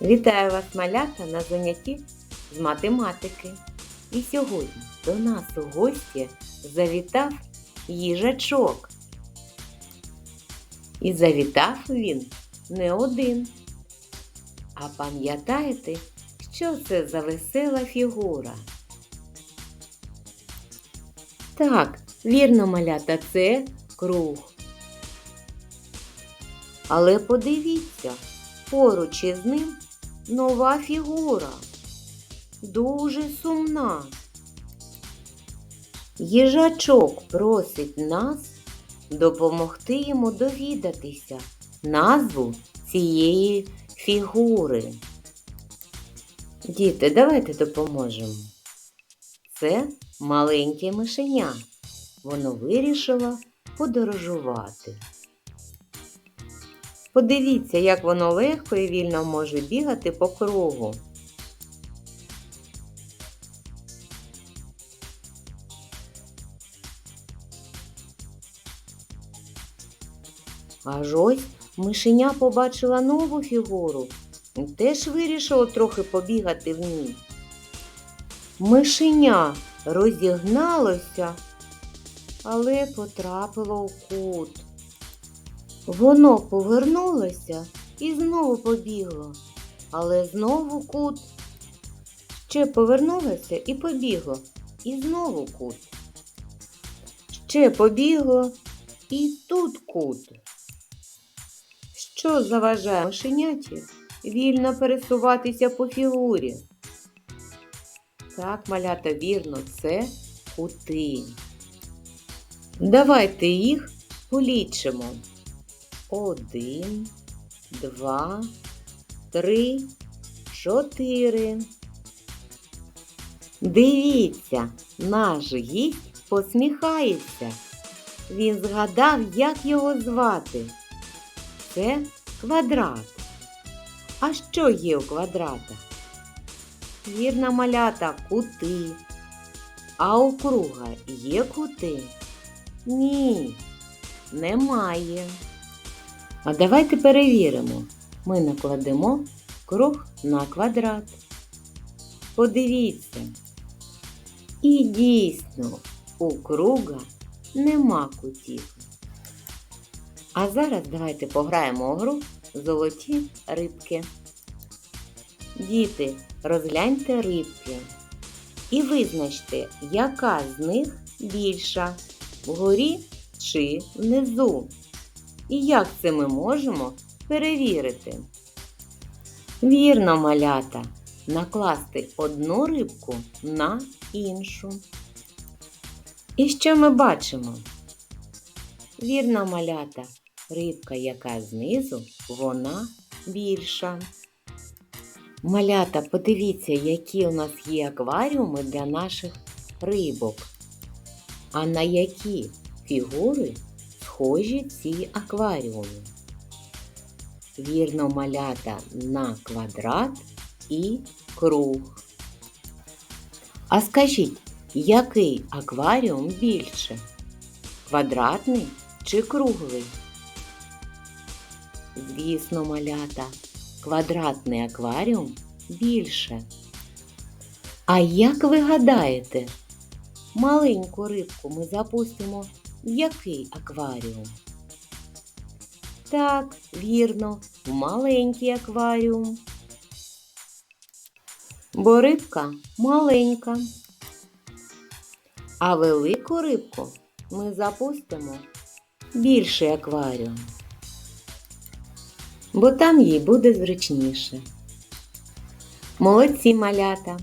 Вітаю вас, малята, на занятті з математики. І сьогодні до нас у гості завітав їжачок. І завітав він не один. А пам'ятаєте, що це за весела фігура? Так, вірно, малята, це круг. Але подивіться, поруч із ним нова фігура. Дуже сумна. Їжачок просить нас допомогти йому довідатися назву цієї фігури. Діти, давайте допоможемо. Це маленьке мишеня. Воно вирішило подорожувати. Подивіться, як воно легко і вільно може бігати по кругу. Аж ось мишеня побачила нову фігуру і теж вирішило трохи побігати в ній. Мишеня розігналося, але потрапило у кут. Воно повернулося і знову побігло, але знову кут. Ще повернулося і побігло, і знову кут. Ще побігло і тут кут. Що заважає мишеняті вільно пересуватися по фігурі? Так, малята, вірно, це кути. Давайте їх полічимо. Один, два, три, чотири. Дивіться, наш гість посміхається. Він згадав, як його звати. Це квадрат. А що є у квадрата? Вірна малята кути. А у круга є кути? Ні, немає. А давайте перевіримо. Ми накладемо круг на квадрат. Подивіться. І дійсно, у круга нема кутів. А зараз давайте пограємо у гру золоті рибки. Діти, розгляньте рибки і визначте, яка з них більша вгорі чи внизу. І як це ми можемо перевірити? Вірно, малята, накласти одну рибку на іншу. І що ми бачимо? Вірно, малята, рибка, яка знизу, вона більша. Малята, подивіться, які у нас є акваріуми для наших рибок. А на які фігури схожі ці акваріуми? Вірно, малята на квадрат і круг. А скажіть, який акваріум більше? Квадратний чи круглий? Звісно, малята, квадратний акваріум більше. А як ви гадаєте, маленьку рибку ми запустимо який акваріум? Так, вірно, маленький акваріум. Бо рибка маленька. А велику рибку ми запустимо більший акваріум. Бо там їй буде зручніше. Молодці малята!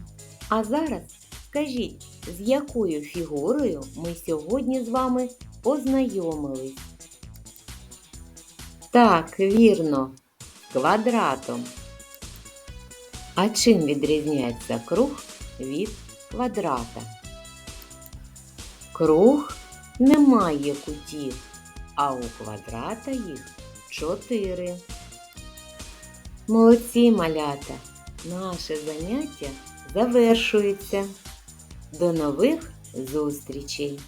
А зараз скажіть, з якою фігурою ми сьогодні з вами познайомились? Так, вірно, квадратом. А чим відрізняється круг від квадрата? Круг не має кутів, а у квадрата їх чотири. Молодці малята! Наше заняття завершується. До нових зустрічей!